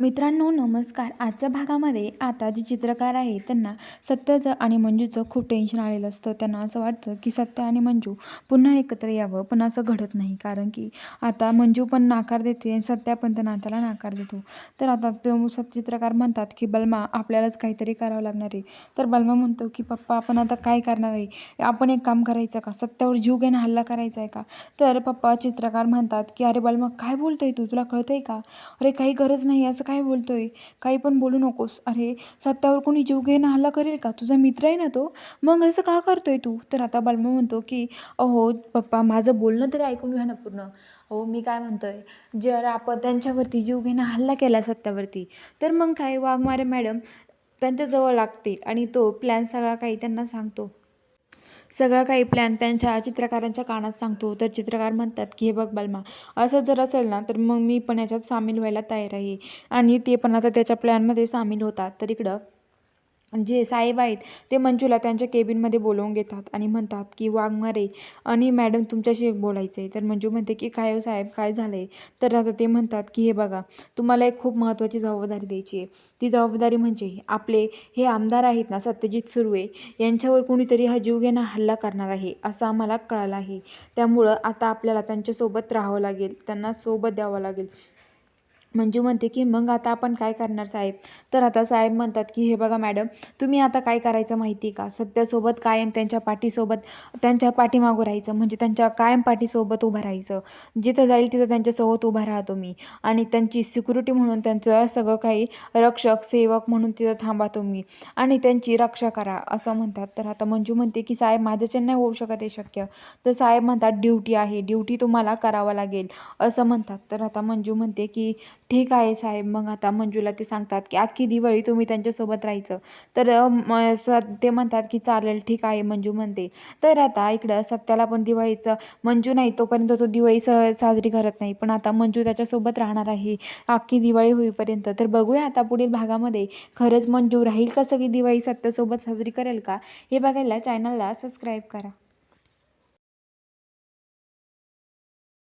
मित्रांनो नमस्कार. आजच्या भागामध्ये आता जे चित्रकार आहे त्यांना सत्याचं आणि मंजूचं खूप टेन्शन आलेलं असतं. त्यांना असं वाटतं की सत्य आणि मंजू पुन्हा एकत्र यावं पण असं घडत नाही. कारण की आता मंजू पण नाकार देते आणि सत्या पण त्या नात्याला नाकार देतो. तर आता तो स- चित्रकार म्हणतात की बलमा आपल्यालाच काहीतरी करावं लागणार आहे. तर बलमा म्हणतो की पप्पा आपण आता काय करणार आहे? आपण एक काम करायचं का? सत्यावर जीव घेणं हल्ला करायचा आहे का? तर पप्पा चित्रकार म्हणतात की अरे बलमा काय बोलतोय तू? तुला कळतंय का? अरे काही गरज नाही असं काय बोलतोय? काही पण बोलू नकोस. अरे सत्यावर कोणी जीव घेणं हल्ला करेल का? तुझा मित्र आहे ना तो? मग असं का करतोय तू? तर आता बालमा म्हणतो की अहो पप्पा माझं बोलणं तरी ऐकून घ्या ना पूर्ण. अहो मी काय म्हणतोय? जर आपण त्यांच्यावरती जीव घेणं हल्ला केला सत्यावरती तर मग काय? वाघमारे मॅडम त्यांच्याजवळ लागतील आणि तो प्लॅन सगळा काही त्यांना सांगतो. सगळं काही प्लॅन त्यांच्या चित्रकारांच्या कानात सांगतो. तर चित्रकार म्हणतात की हे बघ बलमा असं जर असेल ना तर मग मी पण याच्यात सामील व्हायला तयार आहे. आणि ते पण आता त्याच्या प्लॅनमध्ये सामील होतात. तर इकडं जे साहेब आहेत ते मंजूला त्यांच्या केबिनमध्ये बोलवून घेतात आणि म्हणतात की वाघमारे आणि मॅडम तुमच्याशी एक बोलायचं आहे तर मंजू म्हणते की काय हो साहेब काय झालं आहे तर आता ते म्हणतात की हे बघा तुम्हाला एक खूप महत्त्वाची जबाबदारी द्यायची आहे. ती जबाबदारी म्हणजे आपले हे आमदार आहेत ना सत्यजित सुर्वे यांच्यावर कुणीतरी हा जीवघेणा हल्ला करणार आहे असं आम्हाला कळालं आहे. त्यामुळं आता आपल्याला त्यांच्यासोबत राहावं लागेल त्यांना सोबत द्यावं लागेल. मंजू म्हणते की मग आता आपण काय करणार साहेब? तर आता साहेब म्हणतात की हे बघा मॅडम तुम्ही आता काय करायचं माहिती का? सत्यासोबत कायम त्यांच्या पाठीसोबत त्यांच्या पाठीमागं राहायचं म्हणजे त्यांच्या कायम पाठीसोबत उभं राहायचं. जिथं जाईल तिथं त्यांच्यासोबत उभा राहतो मी आणि त्यांची सिक्युरिटी म्हणून त्यांचं सगळं काही रक्षक सेवक म्हणून तिथं थांबा तुम्ही. आणि त्यांची रक्षा करा असं म्हणतात. तर आता मंजू म्हणते की साहेब माझ्याच्या नाही होऊ शकत हे शक्य. तर साहेब म्हणतात ड्युटी आहे. ड्युटी तुम्हाला करावं लागेल. असं म्हणतात. तर आता मंजू म्हणते की ठीक आहे साहेब. मग आता मंजूला ते सांगतात की अख्खी दिवाळी तुम्ही त्यांच्यासोबत राहायचं. तर स ते म्हणतात की चालेल ठीक आहे मंजू म्हणते. तर आता इकडं सत्याला पण दिवाळीचं मंजू नाही तोपर्यंत तो दिवाळी स साजरी करत नाही. पण आता मंजू त्याच्यासोबत राहणार आहे. अख्खी दिवाळी होईपर्यंत. तर बघूया आता पुढील भागामध्ये खरंच मंजू राहील का सगळी दिवाळी सत्यासोबत साजरी करेल का? हे बघायला चॅनलला सबस्क्राईब करा.